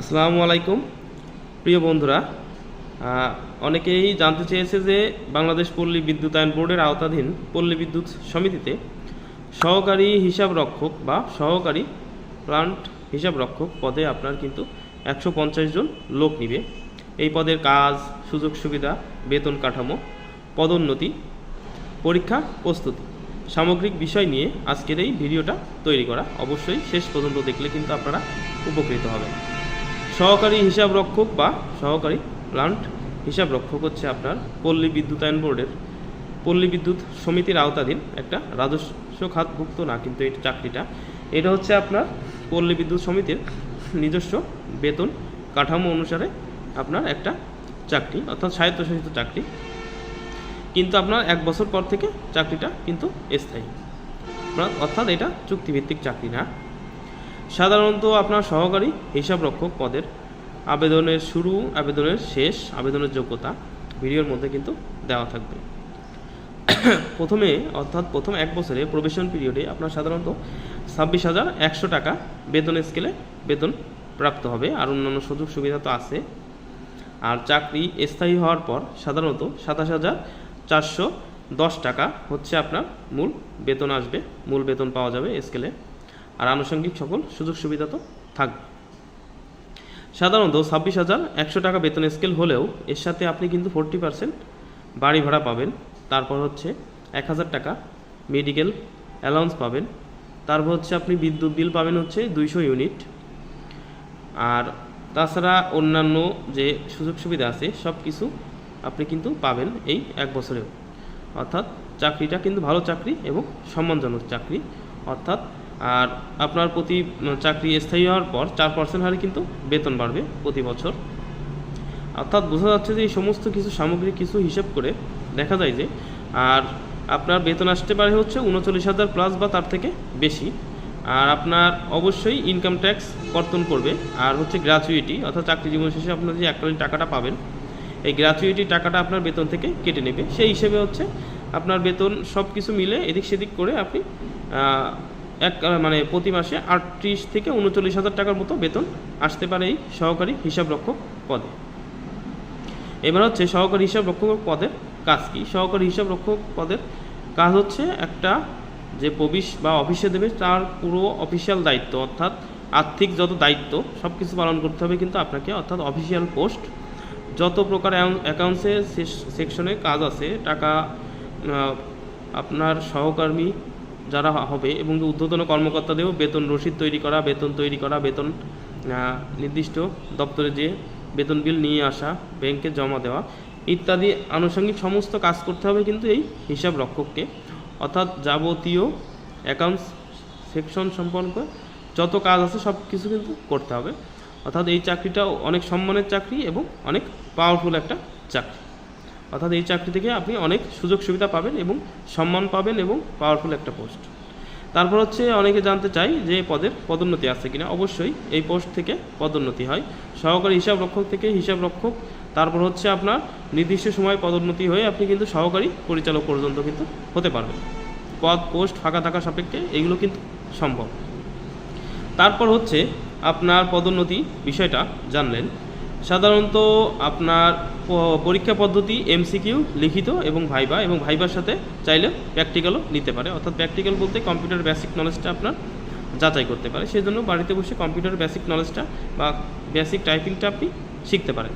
আসসালামু আলাইকুম। প্রিয় বন্ধুরা অনেকেই জানতে চেয়েছে যে বাংলাদেশ পল্লী বিদ্যুতায়ন বোর্ডের আওতাধীন পল্লী বিদ্যুৎ সমিতিতে সহকারী হিসাব রক্ষক বা সহকারী প্লান্ট হিসাব রক্ষক পদে আপনার কিন্তু একশো পঞ্চাশ জন লোক নিবে। এই পদের কাজ, সুযোগ সুবিধা, বেতন কাঠামো, পদোন্নতি, পরীক্ষা, প্রস্তুতি সামগ্রিক বিষয় নিয়ে আজকের এই ভিডিওটা তৈরি করা। অবশ্যই শেষ পর্যন্ত দেখলে কিন্তু আপনারা উপকৃত হবেন। সহকারী হিসাব রক্ষক বা সহকারী প্লান্ট হিসাব রক্ষক হচ্ছে আপনার পল্লী বিদ্যুতায়ন বোর্ডের পল্লী বিদ্যুৎ সমিতির আওতাধীন একটা রাজস্ব খাতভুক্ত না, কিন্তু এই চাকরিটা। এটা হচ্ছে আপনার পল্লী বিদ্যুৎ সমিতির নিজস্ব বেতন কাঠামো অনুসারে আপনার একটা চাকরি, অর্থাৎ স্বায়ত্তশাসিত চাকরি। কিন্তু আপনার এক বছর পর থেকে চাকরিটা কিন্তু স্থায়ী। অর্থাৎ এটা চুক্তিভিত্তিক চাকরি না। সাধারণত আপনার সহকারী হিসাব রক্ষক পদের আবেদনের শুরু, আবেদনের শেষ, আবেদনের যোগ্যতা ভিডিওর মধ্যে কিন্তু দেওয়া থাকবে। প্রথমে, অর্থাৎ প্রথম এক বছরে প্রবেশন পিরিয়ডে আপনার সাধারণত ছাব্বিশ হাজার একশো টাকা বেতন স্কেলে বেতন প্রাপ্ত হবে। আর অন্যান্য সুযোগ সুবিধা তো আছে। আর চাকরি স্থায়ী হওয়ার পর সাধারণত সাতাশ হাজার চারশো দশ টাকা হচ্ছে আপনার মূল বেতন আসবে, মূল বেতন পাওয়া যাবে স্কেলে আর আনুষঙ্গিক সকল সুযোগ সুবিধা তো থাকবে। সাধারণত ছাব্বিশ হাজার একশো টাকা বেতন স্কেল হলেও এর সাথে আপনি কিন্তু ফোরটি পার্সেন্ট বাড়ি ভাড়া পাবেন। তারপর হচ্ছে এক হাজার টাকা মেডিকেল অ্যালাউন্স পাবেন। তারপর হচ্ছে আপনি বিদ্যুৎ বিল পাবেন হচ্ছে দুইশো ইউনিট। আর তাছাড়া অন্যান্য যে সুযোগ সুবিধা আছে সব কিছু আপনি কিন্তু পাবেন এই এক বছরেও। অর্থাৎ চাকরিটা কিন্তু ভালো চাকরি এবং সম্মানজনক চাকরি। অর্থাৎ আর আপনার প্রতি চাকরি স্থায়ী হওয়ার পর চার পার্সেন্ট হারে কিন্তু বেতন বাড়বে প্রতি বছর। অর্থাৎ বোঝা যাচ্ছে যে এই সমস্ত কিছু সামগ্রিক কিছু হিসেব করে দেখা যায় যে, আর আপনার বেতন আসতে পারে হচ্ছে উনচল্লিশ হাজার প্লাস বা তার থেকে বেশি। আর আপনার অবশ্যই ইনকাম ট্যাক্স কর্তন করবে। আর হচ্ছে গ্র্যাচুইটি অর্থাৎ চাকরি জীবন শেষে আপনার যে এককালীন টাকাটা পাবেন, এই গ্র্যাচুইটি টাকাটা আপনার বেতন থেকে কেটে নেবে। সেই হিসেবে হচ্ছে আপনার বেতন সব কিছু মিলে এদিক সেদিক করে আপনি এক মানে প্রতি মাসে আটত্রিশ থেকে উনচল্লিশ হাজার টাকার মতো বেতন আসতে পারে এই সহকারী হিসাব রক্ষক পদে। এবার হচ্ছে সহকারী হিসাব রক্ষক পদের কাজ কি? সহকারী হিসাব রক্ষক পদের কাজ হচ্ছে একটা যে প্রবিশ বা অফিসে দেবে তার পুরো অফিসিয়াল দায়িত্ব, অর্থাৎ আর্থিক যত দায়িত্ব সব কিছু পালন করতে হবে কিন্তু আপনাকে অর্থাৎ অফিসিয়াল পোস্ট। যত প্রকার অ্যাকাউন্টসে সেকশনে কাজ আছে, টাকা আপনার সহকর্মী যারা হবে এবং ঊর্ধ্বতন কর্মকর্তাদেরও বেতন রসিদ তৈরি করা, বেতন তৈরি করা, বেতন নির্দিষ্ট দপ্তরে যে বেতন বিল নিয়ে আসা, ব্যাংকে জমা দেওয়া ইত্যাদি আনুষঙ্গিক সমস্ত কাজ করতে হবে কিন্তু এই হিসাব রক্ষককে। অর্থাৎ যাবতীয় অ্যাকাউন্টস সেকশন সম্পর্কে যত কাজ আছে সব কিছু কিন্তু করতে হবে। অর্থাৎ এই চাকরিটাও অনেক সম্মানের চাকরি এবং অনেক পাওয়ারফুল একটা চাকরি। অর্থাৎ এই চাকরি থেকে আপনি অনেক সুযোগ সুবিধা পাবেন এবং সম্মান পাবেন এবং পাওয়ারফুল একটা পোস্ট তারপর হচ্ছে অনেকে জানতে চাই যে পদের পদোন্নতি আছে কিনা। অবশ্যই এই পোস্ট থেকে পদোন্নতি হয়। সহকারী হিসাব রক্ষক থেকে হিসাব রক্ষক। তারপর হচ্ছে আপনার নির্দিষ্ট সময় পদোন্নতি হয়ে আপনি কিন্তু সহকারী পরিচালক পর্যন্ত কিন্তু হতে পারবেন। পদ পোস্ট ফাঁকা থাকা সাপেক্ষে এগুলো কিন্তু সম্ভব। তারপর হচ্ছে আপনার পদোন্নতি বিষয়টা জানলেন। সাধারণত আপনার পরীক্ষা পদ্ধতি এমসিকিউ লিখিত এবং ভাইবা, এবং ভাইবার সাথে চাইলে প্র্যাকটিক্যালও নিতে পারে। অর্থাৎ প্র্যাকটিক্যাল বলতে কম্পিউটার বেসিক নলেজটা আপনার যাচাই করতে পারে। সেই জন্য বাড়িতে বসে কম্পিউটার বেসিক নলেজটা বা বেসিক টাইপিংটা আপনি শিখতে পারেন।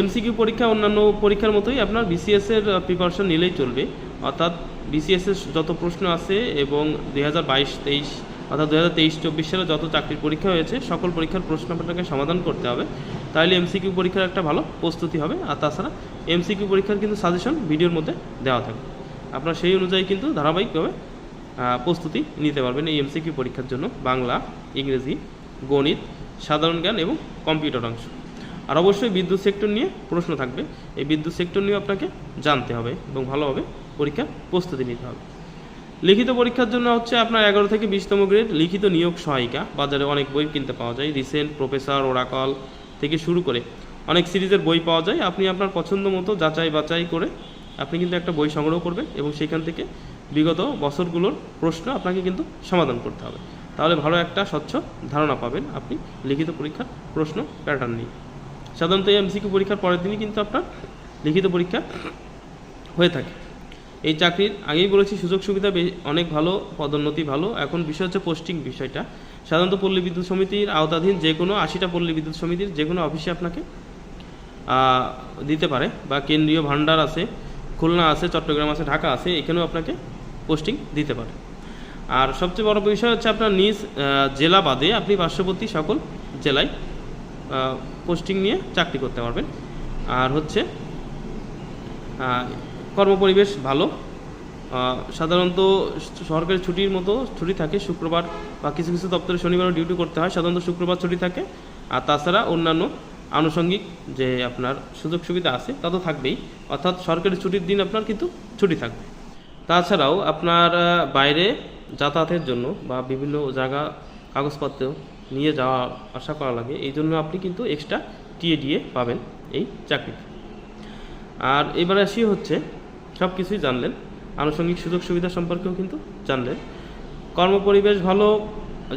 এমসিকিউ পরীক্ষা অন্যান্য পরীক্ষার মতোই আপনার বিসিএস এর প্রিপারেশন নিলেই চলবে। অর্থাৎ বিসিএস এর যত প্রশ্ন আছে এবং দুই হাজার বাইশ, তেইশ, অর্থাৎ দু হাজার তেইশ, চব্বিশ সালে যত চাকরির পরীক্ষা হয়েছে, সকল পরীক্ষার প্রশ্ন আপনাকে সমাধান করতে হবে। তাহলে এমসিকিউ পরীক্ষার একটা ভালো প্রস্তুতি হবে। আর তাছাড়া এমসিকিউ পরীক্ষার কিন্তু সাজেশন ভিডিওর মধ্যে দেওয়া থাকবে। আপনার সেই অনুযায়ী কিন্তু ধারাবাহিকভাবে প্রস্তুতি নিতে পারবেন এই এমসিকিউ পরীক্ষার জন্য বাংলা, ইংরেজি, গণিত, সাধারণ জ্ঞান এবং কম্পিউটার অংশ। আর অবশ্যই বিদ্যুৎ সেক্টর নিয়ে প্রশ্ন থাকবে। এই বিদ্যুৎ সেক্টর নিয়ে আপনাকে জানতে হবে এবং ভালোভাবে পরীক্ষার প্রস্তুতি নিতে হবে। লিখিত পরীক্ষার জন্য হচ্ছে আপনার এগারো থেকে বিশতম গ্রেড লিখিত নিয়োগ সহায়িকা। বাজারে অনেক বই কিনতে পাওয়া যায়। রিসেন্ট, প্রফেসর, ওরাকল থেকে শুরু করে অনেক সিরিজের বই পাওয়া যায়। আপনি আপনার পছন্দ মতো যাচাই বাছাই করে আপনি কিন্তু একটা বই সংগ্রহ করবেন এবং সেখান থেকে বিগত বছরগুলোর প্রশ্ন আপনাকে কিন্তু সমাধান করতে হবে। তাহলে ভালো একটা স্বচ্ছ ধারণা পাবেন আপনি লিখিত পরীক্ষার প্রশ্ন প্যাটার্ন নিয়ে। সাধারণত এমসিকিউ পরীক্ষার পরের দিনই কিন্তু আপনার লিখিত পরীক্ষা হয়ে থাকে। এই চাকরির আগেই বলেছি, সুযোগ সুবিধা অনেক ভালো, পদোন্নতি ভালো। এখন বিষয় হচ্ছে পোস্টিং বিষয়টা। সাধারণত পল্লী বিদ্যুৎ সমিতির আওতাধীন যে কোনো আশিটা পল্লী বিদ্যুৎ সমিতির যে কোনো অফিসে আপনাকে দিতে পারে বা কেন্দ্রীয় ভান্ডার আছে, খুলনা আছে, চট্টগ্রাম আছে, ঢাকা আছে, এখানেও আপনাকে পোস্টিং দিতে পারে। আর সবচেয়ে বড় বিষয় হচ্ছে আপনার নিজ জেলা বাদে আপনি পার্শ্ববর্তী সকল জেলায় পোস্টিং নিয়ে চাকরি করতে পারবেন। আর হচ্ছে কর্মপরিবেশ ভালো। সাধারণত সরকারি ছুটির মতো ছুটি থাকে, শুক্রবার বা কিছু কিছু দপ্তরে শনিবারও ডিউটি করতে হয়। সাধারণত শুক্রবার ছুটি থাকে। আর তাছাড়া অন্যান্য আনুষঙ্গিক যে আপনার সুযোগ সুবিধা আছে, তা তো থাকবেই। অর্থাৎ সরকারি ছুটির দিন আপনার কিন্তু ছুটি থাকবে। তাছাড়াও আপনার বাইরে যাতায়াতের জন্য বা বিভিন্ন জায়গা কাগজপত্র নিয়ে যাওয়া, আশা করা লাগে। এই জন্য আপনি কিন্তু এক্সট্রা টিএ ডিএ পাবেন এই চাকরিতে। আর এবারে আসি হচ্ছে সব কিছুই জানলেন। আনুষঙ্গিক সুযোগ সুবিধা সম্পর্কেও কিন্তু জানলেন। কর্মপরিবেশ ভালো,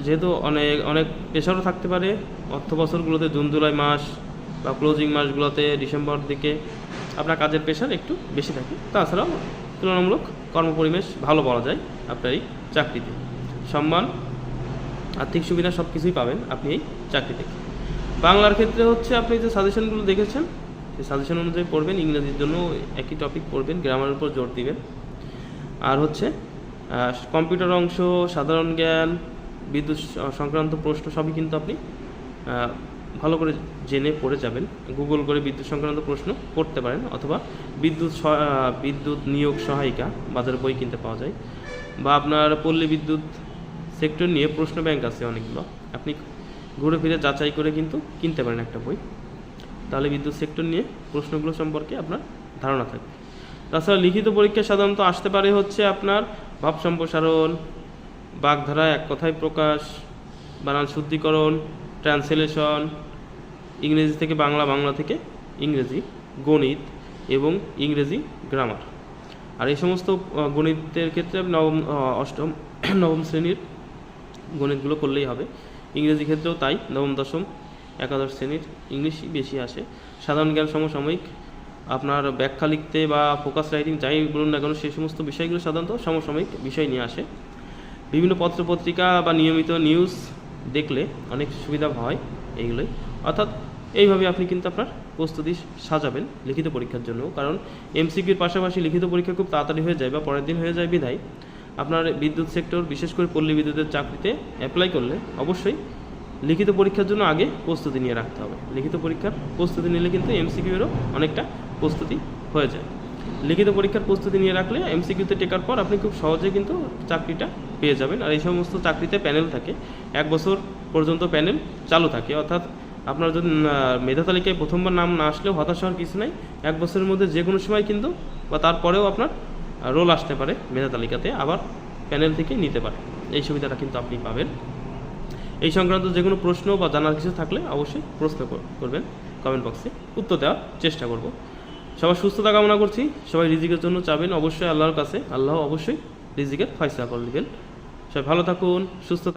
যেহেতু অনেক অনেক প্রেশারও থাকতে পারে। অর্থ বছরগুলোতে জুন, জুলাই মাস বা ক্লোজিং মাসগুলোতে ডিসেম্বর দিকে আপনার কাজের প্রেশার একটু বেশি থাকে। তাছাড়াও তুলনামূলক কর্মপরিবেশ ভালো বলা যায় আপনার এই চাকরিতে। সম্মান, আর্থিক সুবিধা সব কিছুই পাবেন আপনি এই চাকরি থেকে বাংলার ক্ষেত্রে হচ্ছে আপনি যে সাজেশনগুলো দেখেছেন সাজেশন অনুযায়ী পড়বেন, ইংরেজির জন্য একই টপিক পড়বেন গ্রামারের উপর জোর দিবেন। আর হচ্ছে কম্পিউটার অংশ, সাধারণ জ্ঞান, বিদ্যুৎ সংক্রান্ত প্রশ্ন সবই কিন্তু আপনি ভালো করে জেনে পড়ে যাবেন। গুগল করে বিদ্যুৎ সংক্রান্ত প্রশ্ন করতে পারেন, অথবা বিদ্যুৎ বিদ্যুৎ নিয়োগ সহায়িকা বাজারে বই কিনতে পাওয়া যায়। বা আপনার পল্লী বিদ্যুৎ সেক্টর নিয়ে প্রশ্ন ব্যাংক আছে অনেকগুলো। আপনি ঘুরে ফিরে যাচাই করে কিন্তু কিনতে পারেন একটা বই। তাহলে বিদ্যুৎ সেক্টর নিয়ে প্রশ্নগুলো সম্পর্কে আপনার ধারণা থাকবে। তাছাড়া লিখিত পরীক্ষা সাধারণত আসতে পারে হচ্ছে আপনার ভাব সম্প্রসারণ, বাগধারা এক কথায় প্রকাশ, বানান শুদ্ধিকরণ, ট্রান্সলেশন, ইংরেজি থেকে বাংলা বাংলা থেকে ইংরেজি, গণিত এবং ইংরেজি গ্রামার আর এই সমস্ত গণিতের ক্ষেত্রে নবম অষ্টম, নবম শ্রেণির গণিতগুলো করলেই হবে। ইংরেজি ক্ষেত্রেও তাই, নবম, দশম একাদশ শ্রেণির ইংলিশই বেশি আসে। সাধারণ জ্ঞান সমসাময়িক, আপনার ব্যাখ্যা লিখতে বা ফোকাস রাইটিং যাই বলুন না কেন সেই সমস্ত বিষয়গুলো সাধারণত সমসাময়িক বিষয় নিয়ে আসে। বিভিন্ন পত্রপত্রিকা বা নিয়মিত নিউজ দেখলে অনেক সুবিধা হয় এইগুলোই। অর্থাৎ এইভাবে আপনি কিন্তু আপনার প্রস্তুতি সাজাবেন লিখিত পরীক্ষার জন্য কারণ এমসিকিউর পাশাপাশি লিখিত পরীক্ষা খুব তাড়াতাড়ি হয়ে যায় বা পরের দিন হয়ে যায় বিধায়। আপনার বিদ্যুৎ সেক্টর বিশেষ করে পল্লী বিদ্যুতের চাকরিতে অ্যাপ্লাই করলে অবশ্যই লিখিত পরীক্ষার জন্য আগে প্রস্তুতি নিয়ে রাখতে হবে। লিখিত পরীক্ষার প্রস্তুতি নিলে কিন্তু এমসিকিউরও অনেকটা প্রস্তুতি হয়ে যায়। লিখিত পরীক্ষার প্রস্তুতি নিয়ে রাখলে এমসিকিউতে টেকার পর আপনি খুব সহজে কিন্তু চাকরিটা পেয়ে যাবেন। আর এই সমস্ত চাকরিতে প্যানেল থাকে। এক বছর পর্যন্ত প্যানেল চালু থাকে। অর্থাৎ আপনার যদি মেধা তালিকায় প্রথমবার নাম না আসলেও হতাশ হওয়ার কিছু নাই। এক বছরের মধ্যে যে কোনো সময় কিন্তু বা তারপরেও আপনার রোল আসতে পারে মেধা তালিকাতে। আবার প্যানেল থেকে নিতে পারে। এই সুবিধাটা কিন্তু আপনি পাবেন। এই সংক্রান্ত যে কোনো প্রশ্ন বা জানার কিছু থাকলে অবশ্যই প্রশ্ন করবেন। কমেন্ট বক্সে উত্তর দেওয়ার চেষ্টা করব। সবাই সুস্থতা কামনা করছি। সবাই রিজিকের জন্য চাবেন। অবশ্যই আল্লাহর কাছে, আল্লাহ অবশ্যই রিজিকের ফয়সলা করে দেবেন সবাই ভালো থাকুন, সুস্থ